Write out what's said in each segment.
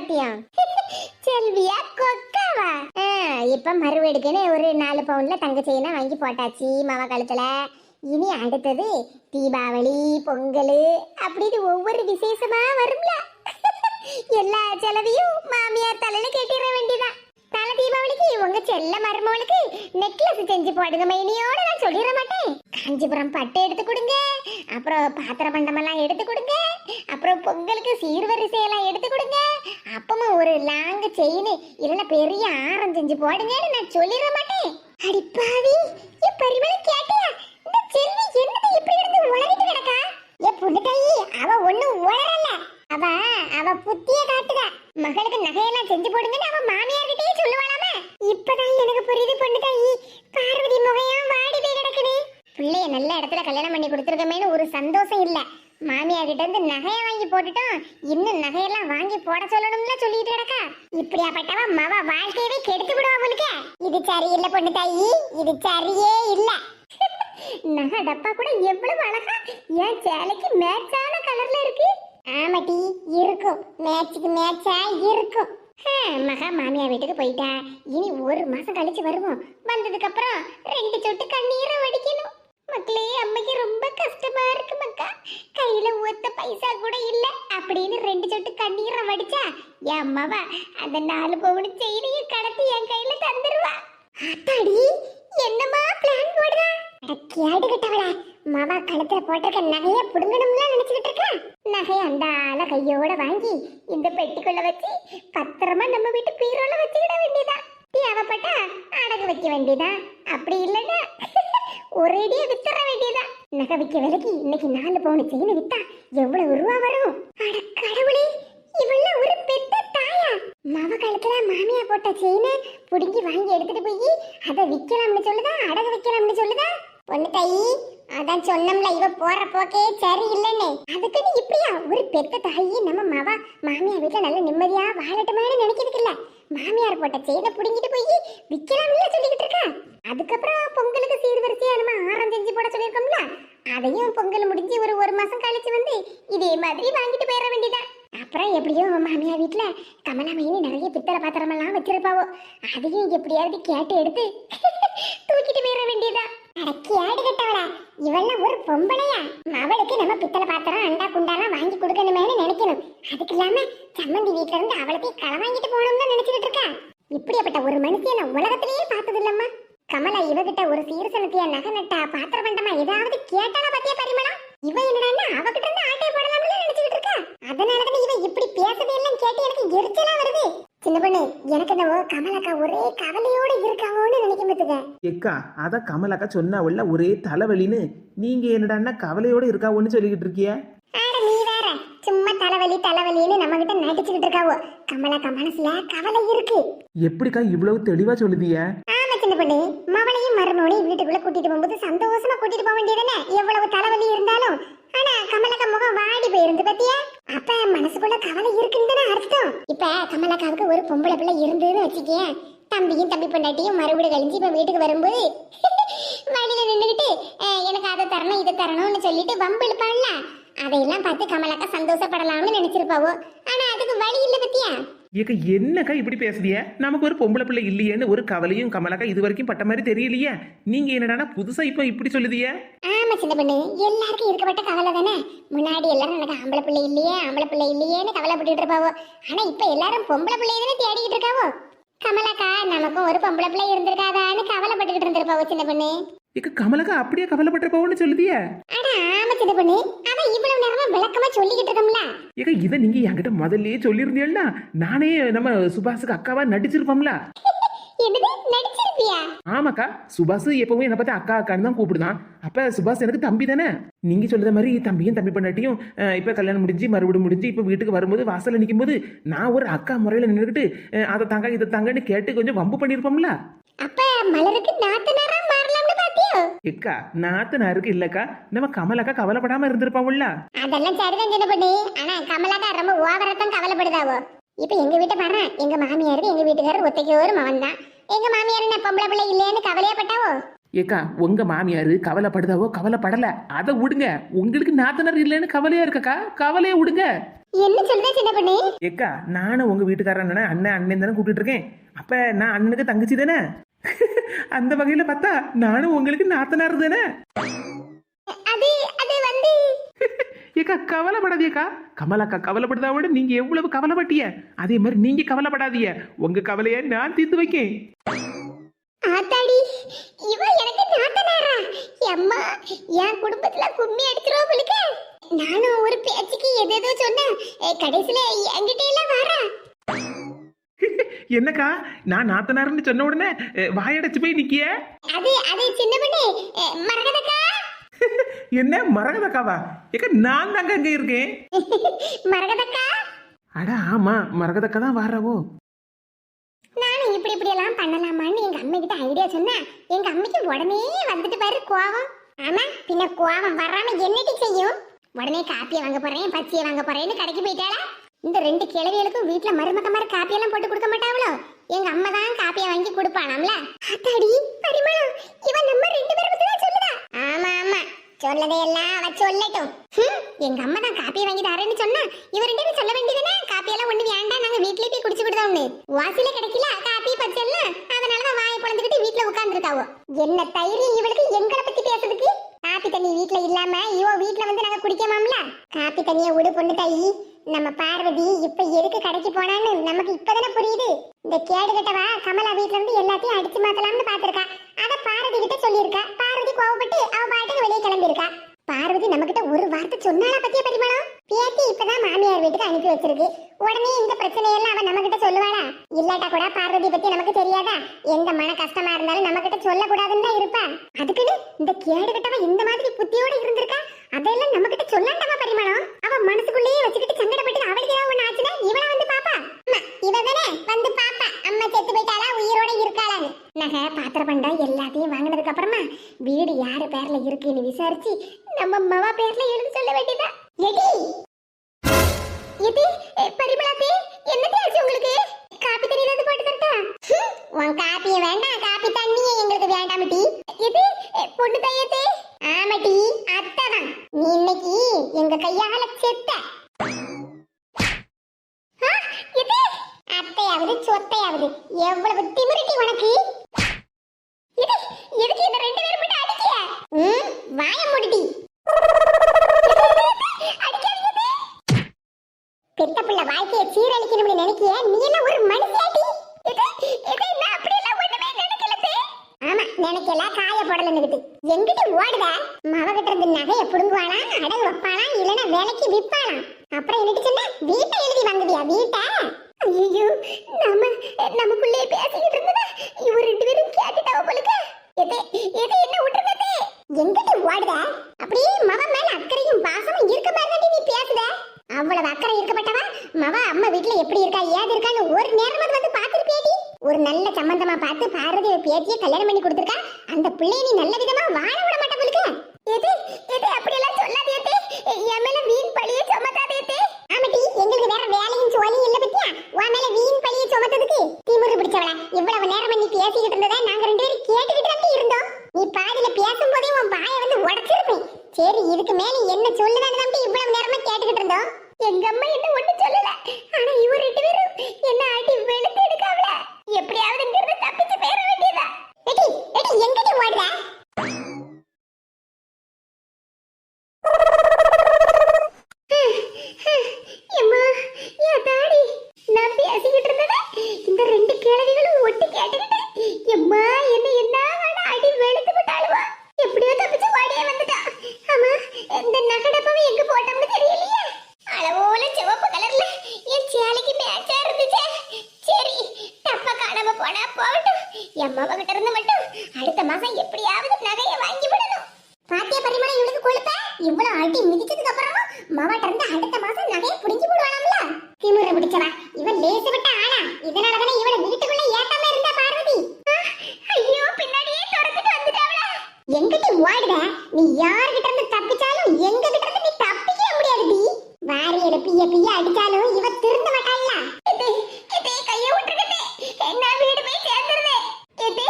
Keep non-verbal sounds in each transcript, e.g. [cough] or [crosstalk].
பாத்தியா செல்வியா கொக்கவா? இப்ப மறுவெடுக்குன்னு ஒரு நாலு பவுன்ல தங்க செயினா வாங்கி போட்டாச்சு மாமா காலத்துல. இனி அடுத்தது தீபாவளி பொங்கல் அப்படின்னு ஒவ்வொரு விசேஷமா வரும்ல. எல்லா செலவையும் மாமியார் தலையில கட்டிட வேண்டியதான் தலை தீபாவளிக்கு உங்க செல்ல மருமகளுக்கு நெக்லஸ் செஞ்சு போடுங்க மைனியோட நான் சொல்லிட மாட்டேன். காஞ்சிபுரம் பட்டு எடுத்து கொடுங்க. அப்புறம் பாத்திர பண்டமெல்லாம் எடுத்து கொடுங்க. அப்புறம் பொங்கலுக்கு சீர்வரிசை எல்லாம் எடுத்து கொடுங்க. அப்பமா ஒரு லாங் செயின் இல்லைன்னா பெரிய ஆரம் செஞ்சு போடுங்கன்னு நான் சொல்லிட மாட்டேன். அடிப்பாவி என் பரிமளம் கேட்டியா இந்த செல்வி என்னது இப்படி இருந்து உளறிட்டு கிடக்கா ஏ பொண்ணு தாயி அவ ஒண்ணும் உளறல அவ அவ புத்திய காட்டுதா மகளுக்கு நகையெல்லாம் செஞ்சு போடுங்கன்னு அவ மாமியார்கிட்டயே சொல்லுவாளாமே இப்பதான் எனக்கு புரியுது பொண்ணு தாயி பார்வதி முகையும் வாடி போய் கிடக்குது பிள்ளைய நல்ல இடத்துல கல்யாணம் பண்ணி கொடுத்துருக்கமேனு ஒரு சந்தோஷம் இல்ல மாமியார் கிட்ட இருந்து நகைய வாங்கி போட்டுட்டோம் இன்னும் நகையெல்லாம் வாங்கி போட சொல்லணும்ல சொல்லிட்டு கிடக்கா இப்படியாப்பட்டவ மவ வாழ்க்கையவே கெடுத்து விடுவா போலுக்க இது சரியில்லை பொண்ணு தாயி. இது சரியே இல்ல. [laughs] நகை டப்பா கூட எவ்வளவு அழகா என் சேலைக்கு மேட்சான கலர்ல இருக்கு. ஆமாட்டி இருக்கும். மேட்சுக்கு மேட்சா இருக்கும். மகா மாமியா வீட்டுக்கு போயிட்டா. இனி ஒரு மாசம் கழிச்சு வருவோம். வந்ததுக்கு அப்புறம் ரெண்டு சொட்டு கண்ணீரை வடிக்கணும். மக்களே அம்மைக்கு ரொம்ப கஷ்டமா இருக்கு மக்கா. கையில ஒத்த பைசா கூட இல்ல. அப்படின்னு ரெண்டு சொட்டு கண்ணீரை வடிச்சா என் அம்மாவா அந்த நாலு பவுன் செயினையும் கடத்தி என் கையில தந்துருவா. அத்தாடி என்னமா பிளான் போடுறா? கேடு கிட்டவள. மாமா கழுத்துல போட்டிருக்க நகைய புடுங்கணும்ல நினைச்சுக்கிட்டு இருக்க? நகைய அந்த ஆள கையோட வாங்கி இந்த பெட்டிக்குள்ள வச்சு பத்திரமா நம்ம வீட்டு பீரோல வச்சுக்கிட வேண்டியதா? தேவைப்பட்டா அடகு வைக்க வேண்டியதா? அப்படி இல்லைன்னா [laughs] ஒரேடியா வித்துற வேண்டியதா நகை விற்க விலைக்கு இன்னைக்கு நாலு பவுன் செயின் வித்தா எவ்வளவு ரூபா வரும்? அட கடவுளே இவெல்லாம் ஒரு பெத்த தாயா? மவ காலத்துல மாமியா போட்ட செயினை புடுங்கி வாங்கி எடுத்துட்டு போய் அதை விற்கலாம்னு சொல்லுதா? அடகு வைக்கலாம்னு சொல்லுதா? பொண்ணு தாயி அதான் சொன்னோம்ல இவ போற போக்கே சரி இல்லைன்னு அதுக்கு நீ இப்படியா? ஒரு பெத்த தாயி நம்ம மாவா மாமியா வீட்டுல நல்ல நிம்மதியா வாழட்டுமான்னு நினைக்கிறதுக்கு இல்ல. மாமியார் போட்ட செயினை புடுங்கிட்டு போய் விற்கலாம்ல சொல்லிக்கிட்டு இருக்கா. அதுக்கப்புறம் பொங்கலுக்கு சீர்வரிசையா நம்ம ஆரம் செஞ்சு போட சொல்லியிருக்கோம்ல அதையும் பொங்கல் முடிஞ்சு ஒரு ஒரு மாசம் கழிச்சு வந்து இதே மாதிரி வாங்கிட்டு போயிட வேண்டியதா. அப்புறம் எப்படியோ மாமியார் வீட்டுல கமலாமையினி நிறைய பித்தளை பாத்திரம் எல்லாம் வச்சிருப்பாவோ அதையும் எப்படியாவது கேட்டு எடுத்து [laughs] தூக்கிட்டு போயிட வேண்டியதா. கேடு கட்டவளா? இவெல்லாம் ஒரு பொம்பளையா? அவளுக்கு நம்ம பித்தளை பாத்திரம் அண்டா குண்டாலாம் வாங்கி கொடுக்கணுமேனு நினைக்கணும். அதுக்கு இல்லாம சம்மந்தி வீட்டுல இருந்து அவளுக்கு களை வாங்கிட்டு போகணும்னு நினைச்சிட்டு இருக்கா? இப்படியாப்பட்ட ஒரு மனுஷிய நான் உலகத்திலேயே பார்த்தது இல்லம்மா கமலா இவகிட்ட ஒரு சீர்சனத்தையா நகை நட்டா பாத்திர பண்டமா ஏதாவது கேட்டாலா பத்தியா பரிமளா? இவ என்னடா அவகிட்ட இருந்து ஆட்டை போடலாம்னு நினைச்சிட்டு இருக்கா. அதனாலதான் இவ இப்படி பேசுறது எல்லாம் கேட்டு எனக்கு எரிச்சலா வருது. சின்ன பொண்ணு எனக்கு என்னவோ கமலாக்கா ஒரே கவலையோட இருக்காங்கன்னு பத்துக்க எக்கா அத கமலாக்கா சொன்னாவல்ல ஒரே தலைவலின்னு நீங்க என்னடான்னா கவலையோட இருக்காவோன்னு சொல்லிக்கிட்டு இருக்கிய? ஆட நீ வேற. சும்மா தலைவலி தலைவலின்னு நம்ம கிட்ட நடிச்சுக்கிட்டு இருக்காவோ. கமலாக்கா மனசுல கவலை இருக்கு. எப்படிக்கா இவ்வளவு தெளிவா சொல்லுதிய ஆமா சின்ன பொண்ணு. மவளையும் மருமகனையும் வீட்டுக்குள்ள கூட்டிட்டு போகும்போது சந்தோஷமா கூட்டிட்டு போக வேண்டியதுதானே? எவ்வளவு தலைவலி இருந்தாலும் ஆனா கமலக்கா முகம் வாடி போயிருந்து பத்தியா? அப்ப மனசுக்குள்ள கவலை இருக்குன்னு அர்த்தம். இப்ப கமலக்காவுக்கு ஒரு பொம்பளை பிள்ளை இருந்ததுன்னு வச்சுக்கேன். தம்பியும் தம்பி பொண்டாட்டியும் மறுபடியும் கழிஞ்சு இப்ப வீட்டுக்கு வரும்போது [laughs] வழியில நின்றுகிட்டு எனக்கு அதை தரணும் இதை தரணும்னு சொல்லிட்டு வம்பு இழுப்பாள்ல. அதையெல்லாம் பார்த்து கமலக்கா சந்தோஷப்படலாம்னு நினைச்சிருப்பாவோ. ஆனா அதுக்கு வழி இல்லை பத்தியா? ஏக்கா என்னக்கா இப்படி பேசுதிய நமக்கு ஒரு பொம்பளை பிள்ளை இல்லையேன்னு ஒரு கவலையும் கமலக்கா இது வரைக்கும் பட்ட மாதிரி தெரியலையே. நீங்க என்னடா புதுசா இப்ப இப்படி சொல்லுதிய? ஆமா சின்ன பண்ணு எல்லாருக்கும் இருக்கப்பட்ட கவலை தானே? முன்னாடி எல்லாரும் எனக்கு ஆம்பளை பிள்ளை இல்லையே ஆம்பளை பிள்ளை இல்லையேன்னு கவலைப்பட்டுட்டு இருப்பாவோ? ஆனா இப்ப எல்லாரும் பொம்பளை பிள்ளைய தானே தேடிக்கிட்டு இருக்காவோ? கமலாக்கா நமக்கும் ஒரு பொம்பளை பிள்ளை இருந்திருக்காதான்னு கவலைப்பட்டுக்கிட்டு இருந்திருப்பாவோ சின்ன பொண்ணு? ஏக்கா கமலாக்கா அப்படியே கவலைப்பட்டிருப்போன்னு சொல்லுதிய? அட ஆமா சின்ன பொண்ணு. அவன் இவ்வளவு நேரமா விளக்கமா சொல்லிக்கிட்டு இருக்கோம்ல. ஏக்கா இதை நீங்க என்கிட்ட முதல்லயே சொல்லியிருந்தீங்கன்னா நானே நம்ம சுபாஷுக்கு அக்காவா நடிச்சிருப்போம்ல. [laughs] என்னது? நடிச்சிருப்பியா? ஆமாக்கா சுபாஷ் எப்பவும் என்னை பார்த்து அக்கா அக்கான்னு தான் கூப்பிடுதான். அப்ப சுபாஷ் எனக்கு தம்பி தானே? நீங்க சொல்ற மாதிரி தம்பியும் தம்பி பண்ணாட்டியும் இப்ப கல்யாணம் முடிஞ்சு மறுபடியும் முடிஞ்சு இப்ப வீட்டுக்கு வரும்போது வாசல்ல நிக்கும்போது நான் ஒரு அக்கா முறையில நின்றுக்கிட்டு அதை தாங்க இதை தாங்கன்னு கேட்டு கொஞ்சம் வம்பு பண்ணியிருப்போம்ல. அப்ப மலருக்கு நாத்தனாரா? பாத்தியோ எக்கா நாத்தனாருக்கு இல்லக்கா. நம்ம கமலக்கா கவலைப்படாம இருந்திருப்பாவுல்ல அதெல்லாம் சரிதான் சின்ன பொண்ணு. ஆனா கமலாக்கா ரொம்ப ஓவரத்தான் கவலைப்படுதாவோ. இப்ப எங்க வீட்டை பாரு. எங்க மாமியாருக்கு எங்க வீட்டுக்காரர் ஒத்தைக்கு ஒரு மகன் தான் எங்க மாமியார் என்ன பொம்பளை பிள்ளை பட்டாவோ ஏக்கா உங்க மாமியாரு கவலைப்படுதாவோ கவலைப்படல. அதை விடுங்க. உங்களுக்கு நாத்தனார் இல்லைன்னு கவலையா இருக்கக்கா? கவலையை விடுங்க. என்ன சொல்லுதா சின்ன பொண்ணு? ஏக்கா நானும் உங்க வீட்டுக்காரன் அண்ணன் அண்ணன் தானே கூப்பிட்டு இருக்கேன். அப்ப நான் அண்ணனுக்கு தங்கச்சி தானே? அந்த வகையில பார்த்தா நானும் உங்களுக்கு நாத்தனார் தானே? ஏக்கா கவலைப்படாதீக்கா. கமலாக்கா கவலைப்படுதா விட நீங்க எவ்வளவு கவலைப்பட்டிய? அதே மாதிரி நீங்க கவலைப்படாதீங்க. உங்க கவலைய நான் தீர்த்து வைக்கேன். ஆத்தாடி இவ எனக்கு நாத்தனாரா? அம்மா என் குடும்பத்துல கும்மி அடிச்சிருவா உங்களுக்கு நானும் ஒரு பேச்சுக்கு எதேதோ சொன்னேன். கடைசியில என்கிட்ட எல்லாம் வரா. என்னக்கா நான் நாத்தனார்னு சொன்ன உடனே வாயடைச்சு போய் நிக்கிய? அது அது சின்ன பொண்ணு மரகதக்கா? [laughs] என்ன மரகதக்காவா? ஏக்கா நான் தாங்க அங்க இருக்கேன். [laughs] மரகதக்கா? அட ஆமா மரகதக்கா தான் வாரவோ. நானும் இப்படி இப்படி எல்லாம் பண்ணலாமான்னு எங்க அம்மா கிட்ட ஐடியா சொன்னேன் எங்க அம்மைக்கு உடனே வந்துட்டு பாரு கோவம். ஆமா பின்ன கோவம் வராம என்னடி செய்யும்? உடனே காப்பியை வாங்க போறேன் பச்சியை வாங்க போறேன்னு கடைக்கு போயிட்டாளா? இந்த ரெண்டு கிழவிகளுக்கும் வீட்டுல மருமக மாதிரி காப்பியெல்லாம் போட்டு கொடுக்க மாட்டாவளோ? எங்க அம்மா தான் காப்பியை வாங்கி கொடுப்பானாம்ல? அத்தாடி பரிமளம் இவன் நம்ம ரெண்டு பேரும் தான் சொல்லுதா? ஆமா ஆமா. சொல்லதே எல்லாம் அவ சொல்லட்டும். எங்க அம்மா தான் காப்பியை வாங்கி தரேன்னு சொன்னா இவ ரெண்டு பேரும் சொல்ல வேண்டியதுனே காப்பியெல்லாம் ஒண்ணு வேண்டாம் நாங்க வீட்லயே போய் குடிச்சு விடுதோம்னு வாசில கிடைக்கல காப்பி பச்செல்லாம் அதனாலதான் வாயை பொழந்துக்கிட்டு வீட்ல உட்கார்ந்துருக்காவோ. என்ன தைரியம் இவளுக்கு எங்களை பத்தி பேசுறதுக்கு? காப்பி தண்ணி வீட்ல இல்லாம இவ வீட்ல வந்து நாங்க குடிக்கமாம்ல? காப்பி தண்ணிய விடு பொண்ணு தாயி. நம்ம பார்வதி இப்ப எதுக்கு கடைக்கு போனான்னு நமக்கு இப்பதானே புரியுது. இந்த கேடு கட்டவா கமலா வீட்ல இருந்து எல்லாத்தையும் அடிச்சு மாத்தலாம்னு பாத்திருக்கா அத பார்வதி கிட்ட சொல்லியிருக்கா. பார்வதி கோவப்பட்டு அவ பாட்டுக்கு வெளியே கிளம்பியிருக்கா. பார்வதி நம்மகிட்ட ஒரு வார்த்தை சொன்னாலா பத்தியா பரிமாணம் பேத்தி இப்பதான் மாமியார் வீட்டுக்கு அனுப்பி வச்சிருக்கு. உடனே இந்த பிரச்சனையெல்லாம் அவன் நம்ம கிட்ட சொல்லுவாளா? இல்லாட்டா கூட பார்வதி பத்தி நமக்கு தெரியாதா? எந்த மன கஷ்டமா இருந்தாலும் நம்ம கிட்ட சொல்ல கூடாதுன்னு தான் இருப்பா. அதுக்குன்னு இந்த கேடு கட்டவ இந்த மாதிரி புத்தியோட இருந்திருக்கா? அதெல்லாம் நம்ம கிட்ட சொல்லாண்டாமா பரிமாணம் அவன் மனசுக்குள்ளேயே வச்சுக்கிட்டு சங்கடப்பட்டு அவளுக்கு ஏதாவது ஒண்ணு ஆச்சுன்னா இவளா வந்து பாப்பா அம்மா, இவ தானே வந்து பாப்பா அம்மா செத்து போயிட்டாளா உயிரோட இருக்காளான்னு நகை பாத்திர பண்டம் எல்லாத்தையும் வாங்கினதுக்கு அப்புறமா வீடு யாரு பேர்ல இருக்குன்னு விசாரிச்சு நம்ம மவா பேர்ல எழுதி சொல்ல வேண்டியதா? எடி! இது பரிமளாத்தே என்னது ஆச்சு உங்களுக்கு? காப்பி தண்ணி ஏதாவது போட்டு தரட்டா? உன் காப்பிய வேண்டாம் காப்பி தண்ணியே எங்களுக்கு வேண்டாம் டி. இது பொண்ணு தையத்தே? ஆமா டி அத்தைதான். நீ இன்னைக்கு எங்க கையால செத்த ஆ, இது அத்தையாவது சொத்தையாவது எவ்வளவு திமிருட்டி உனக்கு இது எதுக்கு இந்த ரெண்டு பேரும் மட்டும் அடிக்கிய ம் வாய மூடிடி அடிக்காதீங்க பெத்த பிள்ளை வாழ்க்கையை சீரழிக்கணும்னு நினைக்கிய நீ எல்லாம் ஒரு மனுஷியாட்டி இது இது நான் அப்படி எல்லாம் ஒண்ணுமே நினைக்கல தே. ஆமா நினைக்கல காய போடலன்னுகிட்டு எங்கிட்ட ஓடுத மவகிட்ட இருந்து நகைய புடுங்குவானா அடகு வைப்பானா இல்லனா வேலைக்கு விற்பானா அப்புறம் என்னட்டு சொன்ன வீட்டை எழுதி வாங்குவியா வீட்டை ஐயோ நம்ம நமக்குள்ளே பேசிக்கிட்டு இருந்ததா இவர் ரெண்டு பேரும் கேட்டுட்டாவ போலுக்கு எது எது என்ன விட்டுருக்கதே எங்கிட்ட ஓடுத அப்படியே மவ மேல அக்கறையும் பாசமும் இருக்க மாதிரி நீ பேசுத அவ்வளவு அக்கறை இருக்கப்பட்டவா மவ அம்மா வீட்ல எப்படி இருக்கான்னு ஒரு நேரமாவது வந்து பாத்துருப்பேடி ஒரு நல்ல சம்பந்தமா பார்த்து பார்வதி பேத்திய கல்யாணம் பண்ணி கொடுத்துருக்கா. அந்த பிள்ளைய நீ நல்ல விதமா வாழ விட மாட்டா போலுக்கு எது? எது? அப்படி எல்லாம் சொல்லாதே என் மேல வீண் பழிய சுமத்தாதே ஆமாட்டி எங்களுக்கு வேற வேலையும் சோழியும் இல்ல பத்தியா உன் மேல வீண் பழிய சுமத்ததுக்கு திமுரு பிடிச்சவள இவ்வளவு நேரம் நீ பேசிக்கிட்டு இருந்ததை நாங்க ரெண்டு பேரும் கேட்டுக்கிட்டு தான் இருந்தோம் நீ பாதியில பேசும்போதே உன் வாயை வந்து உடைச்சிருப்பேன் சரி இதுக்கு மேல என்ன சொல்லுதான்னு தான் இவ்வளவு நேரமா கேட்டுக்கிட்டு இருந்தோம் எங்க அம்மா என்ன ஒண்ணு சொல்லல ஆனா இவ ரெண்டு பேரும் என்ன அடி வெளுத்து எடுக்காவல எப்படியாவது இங்க இருந்து தப்பிச்சு போயிட வேண்டியதா எடி எடி எங்கடி ஓடுற எம்மா என் தாடி நான் பேசிக்கிட்டு இருந்தத இந்த ரெண்டு கிழவிகளும் ஒட்டி கேட்டுக்கிட்டு எம்மா என்ன என்ன வேணா அடி வெளுத்து விட்டாளுவா எப்படியோ தப்பிச்சு ஓடியே வந்துட்டா ஆமா இந்த நகடப்பவை எங்க போட்டோம்னு தெரியலையே அளவோல சிவப்பு கலர்ல என் சேலைக்கு மேட்சா இருந்துச்சே சரி தப்ப காணாம போனா போகட்டும் என் மவ கிட்ட இருந்து மட்டும் அடுத்த மாசம் எப்படியாவது நகையை வாங்கி விடணும் பாத்திய பரிமாணம் இவளுக்கு கொழுப்ப இவ்வளவு அடி மிதிச்சதுக்கு அப்புறம் மவட்ட இருந்து அடுத்த மாசம் நகையை புடிஞ்சு போடுவாளாம்ல திமுற பிடிச்சவா இவன் லேசு விட்ட ஆனா இதனாலதானே இவளை வீட்டுக்குள்ள ஏத்தாம இருந்தா பார்வதி ஆ, ஐயோ பின்னாடியே துரத்துட்டு வந்துட்டாவளா எங்கிட்ட ஓடுத நீ யார்கிட்ட இருந்து தப்பிச்சாலும் எங்க கிட்ட இருந்து நீ தப்பிக்கவே முடியாது டி வாரியல பிய பிய அடிச்சாலும் இவ திருந்த மாட்டாள்ல இது இது கைய விட்டுக்கிட்டே நான் வீடு போய் சேர்ந்துருவேன் இது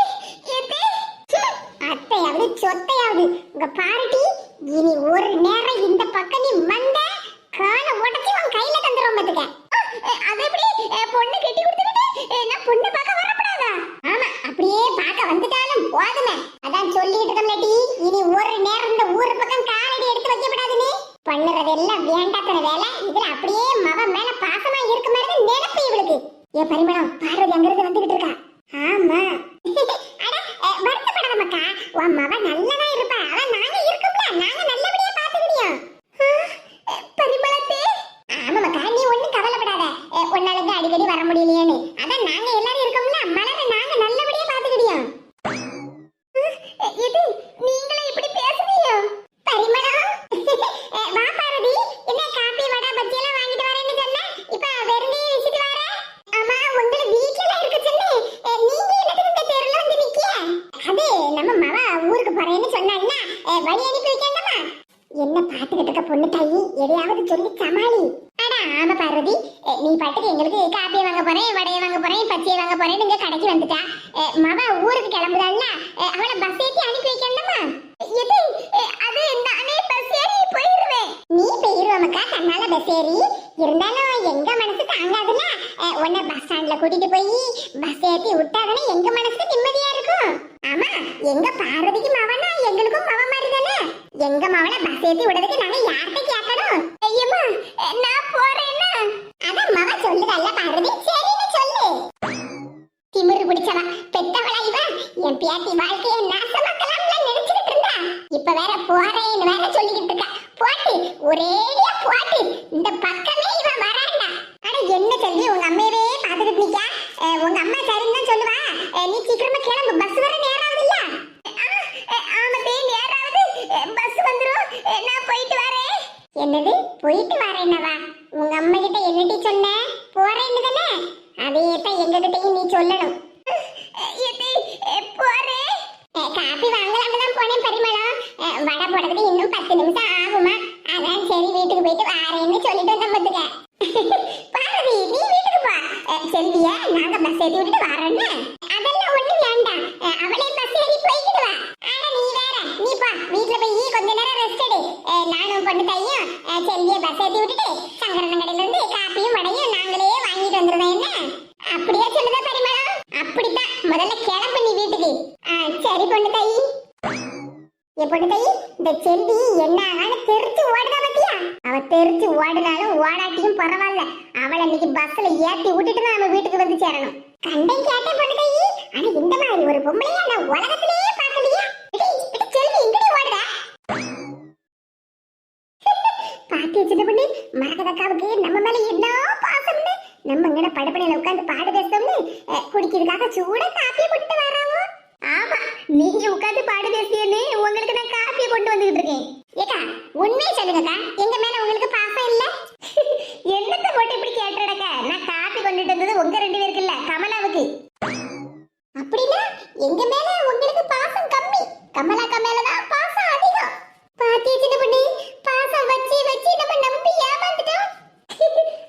இது அத்தை இங்க பாருடி இனி ஒரு நேரம் இந்த பக்கம் நீ வந்த கால உடைச்சு உன் கையில தந்துரும் பாத்துக்க அது எப்படி அஹ், பொண்ணு கட்டி கொடுத்துட்டு அஹ், நான் பொண்ணு பார்க்க வரப்படாதா ஆமா அப்படியே பார்க்க வந்துட்டாலும் போதுமே அதான் சொல்லிட்டு இருக்கோம்லடி இனி ஒரு நேரம் இந்த ஊர் பக்கம் காலடி எடுத்து வைக்கப்படாதுன்னு பண்ணுறதெல்லாம் வேண்டாத்தன வேலை இதுல அப்படியே மவ மேல பாசமா இருக்க மாதிரி நினைப்பு இவளுக்கு. ஏ பரிமளம் பரவாயில்ல. அவளை இன்னைக்கு பஸ்ல ஏத்தி விட்டுட்டு தான் நம்ம வீட்டுக்கு வந்து சேரணும். கண்டன் கேட்டே பண்ணுதையி ஆனா இந்த மாதிரி ஒரு பொம்பளையா நான் உலகத்திலேயே பார்க்கலையா? இடி, செல்வி எங்கடி ஓடுற? பாட்டி சின்ன பண்ணி மரகதக்காவுக்கு நம்ம மேல என்ன பாசம்னு? நம்ம இங்கட படுப்படையில உட்காந்து பாடு பேசணும்னு குடிக்கிறதுக்காக சூட காப்பியை போட்டு வராமோ ஆமா நீங்க உட்காந்து பாடு பேசியன்னு உங்களுக்கு நான் காப்பியை கொண்டு வந்துகிட்டு இருக்கேன். ஏக்கா உண்மையை சொல்லுங்கக்கா. எங்க மேல உங்களுக்கு பாசம் இல்லை? போட்டு இப்படி கேட்டுடக்க நான் காப்பி கொண்டுட்டு வந்தது உங்க ரெண்டு பேருக்கு இல்ல கமலாவுக்கு. அப்படின்னா எங்க மேல உங்களுக்கு பாசம் கம்மி. கமலாக்கா மேலதான் பாசம் அதிகம். பாத்தியா சின்ன பொண்ணு? பாசம் வச்சு வச்சு நம்ம நம்பி ஏமாந்துட்டோம்.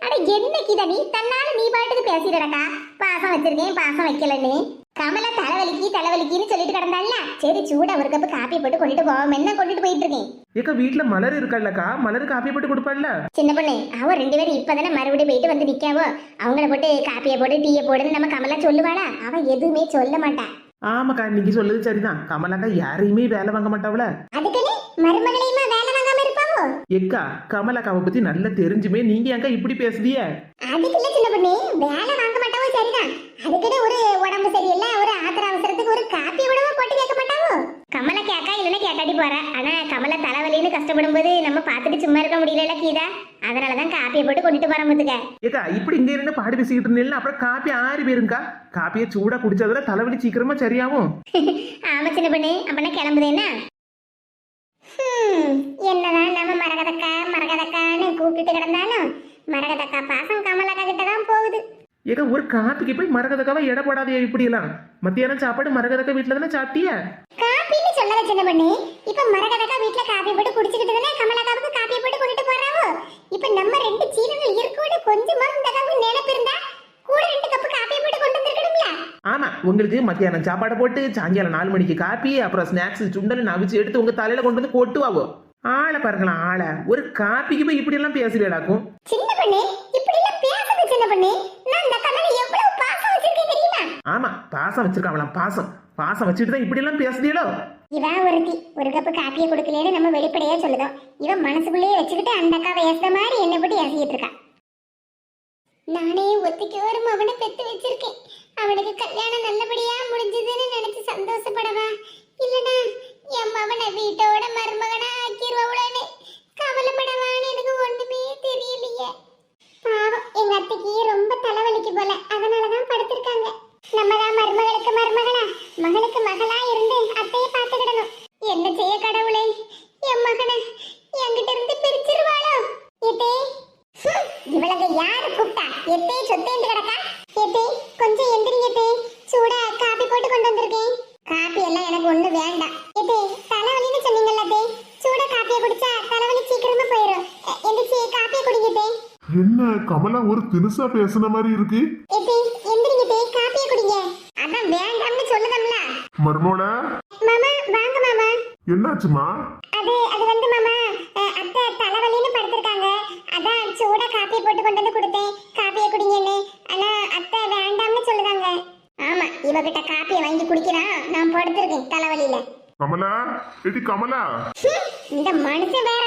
அட என்ன கிதா நீ? தன்னால நீ பாட்டுக்கு பேசிடடா பாசம் வச்சிருக்கேன் பாசம் வைக்கலன்னு. கமலா தலைவலிக்கு தலைவலிக்குன்னு சொல்லிட்டு கிடந்தால சரி சூடா ஒரு கப்பு காப்பி போட்டு கொண்டுட்டு போவோம். என்ன கொண்டுட்டு போயிட்டு இருக்கேன் ஏக்கா வீட்டுல மலர் இருக்கல்லக்கா? மலர் காப்பி போட்டு கொடுப்பாள்ல? சின்ன பொண்ணு அவ ரெண்டு பேரும் இப்பதானே மறுபடியும் போயிட்டு வந்து நிக்காவோ? அவங்கள போட்டு காப்பியை போட்டு டீயை போடுன்னு நம்ம கமலா சொல்லுவாளா? அவ எதுவுமே சொல்ல மாட்டா. ஆமாக்கா நீங்க சொல்லுது சரிதான். கமலாக்கா யாரையுமே வேலை வாங்க மாட்டாவல அதுக்குன்னு மருமகளையுமா வேலை வாங்காம இருப்பாவோ? ஏக்கா கமலாக்காவை பத்தி நல்லா தெரிஞ்சுமே. நீங்க ஏங்க இப்படி பேசுதிய? அதுக்கு இல்ல சின்ன பொண்ணு வேலை வாங்க சரிதான். அதுக்குன்னு ஒரு உடம்பு சரியில்லை ஒரு ஆத்திர அவசரத்துக்கு ஒரு காப்பி விடவோ போட்டு கேட்க மாட்டாவோ? கமலை கேட்கா இல்லைன்னா கேட்டாடி போறா. ஆனா கமலை தலைவலின்னு கஷ்டப்படும் போது நம்ம பார்த்துட்டு சும்மா இருக்க முடியல கீதா. அதனாலதான் காப்பியை போட்டு கொண்டுட்டு போறோம் பாத்துக்க ஏக்கா இப்படி இங்க இருந்து பாடி பேசிக்கிட்டு இருந்தீங்கன்னா அப்புறம் காப்பி ஆறி போயிருங்கக்கா காப்பியை சூடா குடிச்சதுல தலைவலி சீக்கிரமா சரியாகும். [laughs] ஆமா சின்ன பொண்ணு. அப்பனா கிளம்புதேன்னா என்னதான் நம்ம மரகதக்கா மரகதக்கான்னு கூப்பிட்டு கிடந்தாலும் மரகதக்கா பாசம் கமலக்கா கிட்ட தான் ஏக்கா ஒரு காப்பிக்கு போய் மரகதக்காவை எடை போடாதே இப்படி எல்லாம் மத்தியானம் சாப்பாடு மரகதக்கா வீட்டுல தானே சாப்பிட்டிய? காப்பின்னு சொல்லல சின்ன பொண்ணு. இப்ப மரகதக்கா வீட்ல காப்பி போட்டு குடிச்சுக்கிட்டு தானே கமலக்காவுக்கு காப்பி போட்டு கொண்டுட்டு போறாவோ? இப்ப நம்ம ரெண்டு சீனங்கள் இருக்கோட கொஞ்சமா இந்த கப்பு நினைப்பு இருந்தா கூட ரெண்டு கப்பு காப்பி போட்டு கொண்டு வந்திருக்கணும்ல? ஆமா உங்களுக்கு மத்தியானம் சாப்பாடை போட்டு சாயங்காலம் நாலு மணிக்கு காப்பி அப்புறம் ஸ்நாக்ஸ் சுண்டல் நவிச்சு எடுத்து உங்க தலையில கொண்டு வந்து கொட்டுவாவோ? ஆளை பாருங்களா ஆளை. ஒரு காப்பிக்கு போய் இப்படி எல்லாம் பேசுறீடாக்கும் சின்ன பொண்ணு இப்படி எல்லாம் பேசுது சின்ன பொண்ணு நான் இந்த கண்ணனை எவ்வளவு பாசம் வச்சிருக்கேன் தெரியுமா ஆமா பாசம் வச்சிருக்காங்களாம் பாசம். பாசம் வச்சுட்டு தான் இப்படி எல்லாம் பேசுதீங்களோ இவன் ஒருத்தி ஒரு கப்பு காப்பியை கொடுக்கலன்னு நம்ம வெளிப்படையா சொல்லுதோம். இவன் மனசுக்குள்ளேயே வச்சுக்கிட்டு அந்த அக்கா வயசுல மாதிரி என்னை போட்டு ஏசிக்கிட்டு இருக்கான் நானே ஒத்திக்கு ஒரு மகனை பெத்து வச்சிருக்கேன். அவனுக்கு கல்யாணம் நல்லபடியா முடிஞ்சதுன்னு நினைச்சு சந்தோஷப்படவா இல்லனா என் மகனை வீட்டோட மருமகனா ஆக்கிடுவாவுலன்னு கவலைப்படவான்னு எனக்கு ஒண்ணுமே தெரியலையே பாவம் எங்க அத்தைக்கு ரொம்ப தலைவலிக்கு போல அதனாலதான் படுத்திருக்காங்க நம்ம தான் மருமகளுக்கு மருமகளா மகளுக்கு மகளா இருந்து அத்தையை பார்த்துக்கிடணும் என்ன செய்ய கடவுளை என் மகனை என்கிட்ட இருந்து பிரிச்சிருவாளோ எத்தே ஹம், இவளங்க யாரு கூப்பிட்டா எத்தே சொத்தேந்து கிடக்கா எத்தே கொஞ்சம் எந்திரிங்க எத்தே சூடா காப்பி போட்டு கொண்டு வந்திருக்கேன் காப்பி எல்லாம் எனக்கு ஒண்ணு வேண்டாம் எத்தே தலைவலின்னு சொன்னீங்கல்ல தே சூடா காப்பியை குடிச்சா தலைவலி சீக்கிரமா போயிடும் எ- எந்திரிச்சு காப்பியை குடிங்க தே என்ன கமலா ஒரு தினுசா பேசுன மாதிரி இருக்கு? மர்மோல மாமா வாங்க மாமா. என்னாச்சுமா? அது அது வந்து மாமா அத்தை தலைவலின்னு படுத்திருக்காங்க. அதான் சூடா காப்பி போட்டு கொண்டு வந்து கொடுத்தேன். காப்பியை குடிங்கன்னு. ஆனா அத்தை வேண்டாம்னு சொல்லுதாங்க. ஆமா இவகிட்ட காப்பியை வாங்கி குடிக்கிறான் நான் படுத்திருக்கேன் தலைவலியில. கமலா? எடி கமலா? இந்த மனுஷன் வேற.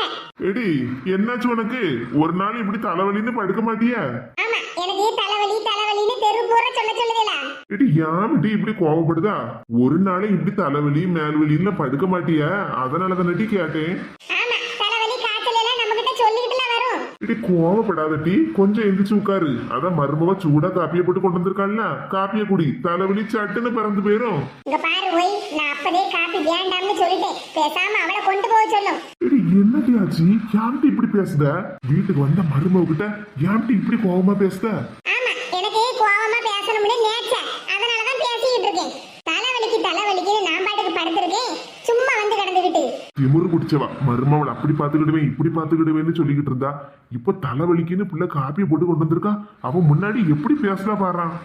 எடி என்னாச்சு உனக்கு? ஒரு நாள் இப்படி தலைவலின்னு படுக்க மாட்டியா? ஆமா எனக்கு தலைவலி தலைவலின்னு தெரு பூரா சொல்ல சொல்லுதேலா. எடி ஏன் இப்படி கோவப்படுதா? ஒரு நாள் இப்படி தலைவலி மேல்வலின்னு படுக்க மாட்டியா? அதனால தானே கேட்டேன். ஆமா தலைவலி காய்ச்சல் எல்லாம் நம்ம கிட்ட சொல்லிக்கிட்டுல வரும். இடி கோவப்படாதட்டி கொஞ்சம் எந்திரிச்சு உட்காரு. அதான் மருமவ சூடா காப்பியை போட்டு கொண்டு வந்திருக்காள்ல. காப்பியை குடி. தலைவலி சட்டுன்னு பிறந்து போயிரும். இங்க பாரு ஒய். அப்பதே காப்பி வேண்டாம்னு சொல்லிட்டேன். பேசாம அவளை கொண்டு போக சொல்லும். எடி என்னடி ஆச்சு? ஏன்டி இப்படி பேசுத? வீட்டுக்கு வந்த மருமவ கிட்ட ஏன்டி இப்படி கோவமா பேசுத? ஆமா எனக்கு கோவமா பேசணும்னு நேச்ச அதனாலதான் பேசிக்கிட்டு இருக்கேன். தலைவலிக்கு தலைவலிக்கு நான் பாட்டுக்கு படுத்திருக்கேன். சும்மா வந்து கிடந்துகிட்டு திமிரு குடிச்சவா மருமவளை அப்படி பாத்துக்கிடுவேன் இப்படி பாத்துக்கிடுவேன்னு சொல்லிக்கிட்டு இருந்தா. இப்ப தலைவலிக்குன்னு புள்ள காப்பியை போட்டு கொண்டு வந்திருக்கா. அவன் முன்னாடி எப்படி பேசலாம் பாறான்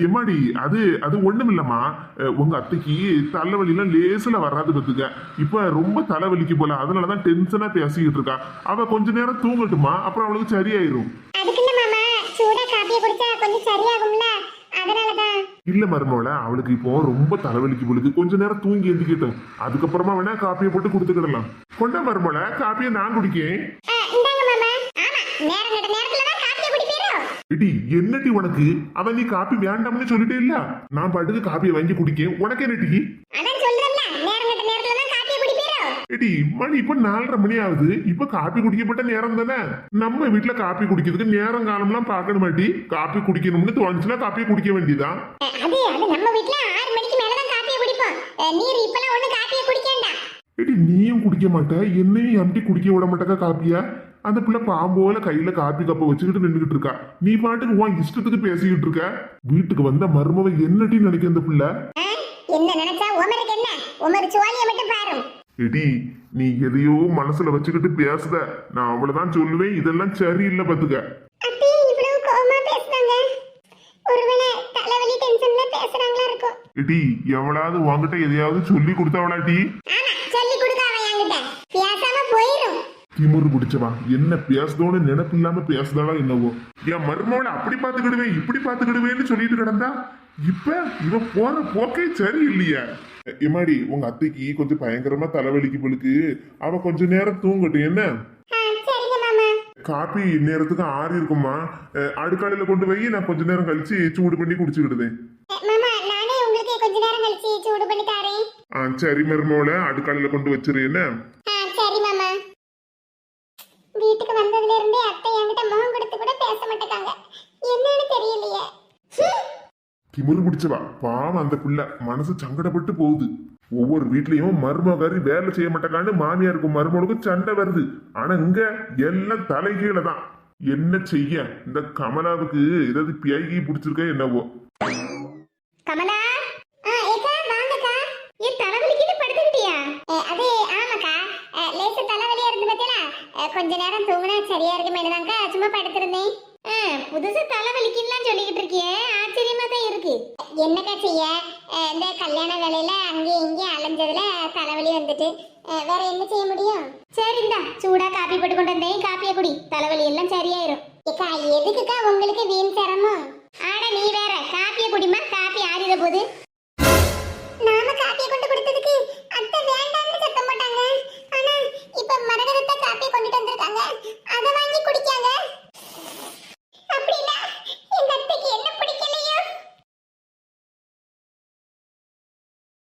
எம்மாடி அது அது ஒண்ணுமில்லம்மா. அஹ், உங்க அத்தைக்கு தலைவலிலாம் லேசுல வராது பத்துக்க இப்ப ரொம்ப தலைவலிக்கு போல அதனாலதான் டென்ஷனா பேசிக்கிட்டு இருக்கா. அவ கொஞ்ச நேரம் தூங்கட்டுமா அப்புறம் அவளுக்கு சரியாயிரும். இல்ல மருமவள அவளுக்கு இப்போ ரொம்ப தலைவலிக்கு பொழுது கொஞ்ச நேரம் தூங்கி எந்திக்கிட்டோம். அதுக்கப்புறமா வேணா காப்பியை போட்டு கொடுத்துக்கிடலாம். கொண்டா மருமவள காப்பியை நான் குடிக்கேன் ஆ, இந்தாங்க மாமா ஆமா நேரம் கட்ட நேரத்துல தான் காப்பியை குடிப்பீரோ இடி என்னடி உனக்கு? அவன் நீ காப்பி வேண்டாம்னு சொல்லிட்டே இல்ல? நான் பாட்டுக்கு காப்பியை வாங்கி குடிக்கேன். உனக்கு என்னடி? எடி மணி இப்ப நாலரை மணி ஆகுது. இப்ப காப்பி குடிக்கப்பட்ட நேரம் தானே? நம்ம வீட்டுல காப்பி குடிக்கிறதுக்கு நேரம் காலம்லாம் பார்க்கணும் மாட்டி காப்பி குடிக்கணும்னு தோணுச்சுன்னா காப்பியை குடிக்க வேண்டியதான் எடி நீயும் குடிக்க மாட்ட. என்னையும் எம்டி குடிக்க விட மாட்டேக்கா காப்பியா? அந்த பிள்ளை பாம்போல கையில காப்பி கப்பை வச்சுக்கிட்டு நின்றுகிட்டு இருக்கா. நீ பாட்டுக்கு உன் இஷ்டத்துக்கு பேசிக்கிட்டு இருக்க? வீட்டுக்கு வந்த மருமவ என்னடி நினைக்க அந்த பிள்ளை? என்ன நினைச்சா உமருக்கு என்ன? உமர் சோழியை மட்டும் பாரு எடி நீ எதையோ மனசுல வச்சுக்கிட்டு பேசுத. நான் அவ்வளவுதான் சொல்லுவேன். இதெல்லாம் சரியில்லை பாத்துக்க. எடி எவளாவது உன்கிட்ட எதையாவது சொல்லி கொடுத்தவளாட்டி ஆமா சொல்லி கொடுக்க அவன் என்கிட்ட பேசாம போயிரும் திமுரு பிடிச்சவா என்ன பேசுதோன்னு நினைப்பு இல்லாம பேசுதாளா என்னவோ? என் மருமவளை அப்படி பாத்துக்கிடுவேன் இப்படி பாத்துக்கிடுவேன்னு சொல்லிட்டு கிடந்தா இப்ப இவ போற போக்கே சரியில்லையா. எம்மாடி உங்க அத்தைக்கு கொஞ்சம் பயங்கரமா தலைவலிக்கு பொழுக்கு அவ கொஞ்ச நேரம் தூங்கட்டும் என்ன? காப்பி நேரத்துக்கு ஆறி இருக்குமா? அடுக்காலையில கொண்டு போய் நான் கொஞ்ச நேரம் கழிச்சு சூடு பண்ணி குடிச்சுக்கிடுதேன். ஆ சரி மருமவளை அடுக்காலையில கொண்டு வச்சிரு என்ன ஆ சரி மாமா வீட்டுக்கு வந்ததுல இருந்தே அத்தை என்கிட்ட முகம் கொடுத்து கூட பேச மாட்டேங்காங்க என்னன்னு தெரியலையே ஹம். திமிரு பிடிச்சவா? பாவம் அந்த பிள்ளை. மனசு சங்கடப்பட்டு போகுது. ஒவ்வொரு வீட்லயும் மருமகாரி வேலை செய்ய மாட்டேங்கான்னு மாமியாருக்கும் மருமகளுக்கும் சண்டை வருது. ஆனா இங்க எல்லாம் தலைகீழ தான். என்ன செய்ய? இந்த கமலாவுக்கு ஏதாவது பியாகி பிடிச்சிருக்க என்னவோ. கமலா? கொஞ்ச நேரம் தூங்கினா சரியா இருக்குமேனுதான்க்கா. சும்மா படுத்திருந்தேன். புதுசா தலைவலிக்குன்னு சொல்லிக்கிட்டு இருக்கியே. ஆச்சரியமா தான் இருக்கு. என்னக்கா செய்ய? இந்த கல்யாண வேலையில அங்கேயும் இங்கேயும் அலைஞ்சதுல தலைவலி வந்துட்டு. வேற என்ன செய்ய முடியும்? சரி இந்தா. சூடா காப்பி போட்டு கொண்டு வந்தேன். காப்பியை குடி. தலைவலி எல்லாம் சரியாயிரும். ஏக்கா எதுக்குக்கா உங்களுக்கு வீண் சிரமம்? ஆட நீ வேற. காப்பியை குடிமா காப்பி ஆறிட போது நாம காப்பியை கொண்டு கொடுத்ததுக்கு அத்தை வேண்டாம்னு சத்தம் போட்டாங்க. ஆனா இப்ப மரகதத்தை காப்பி கொண்டுட்டு வந்திருக்காங்க. அதை வாங்கி குடிக்காங்க. அப்படின்னா எங்க அத்தைக்கு என்ன பிடிக்கும்?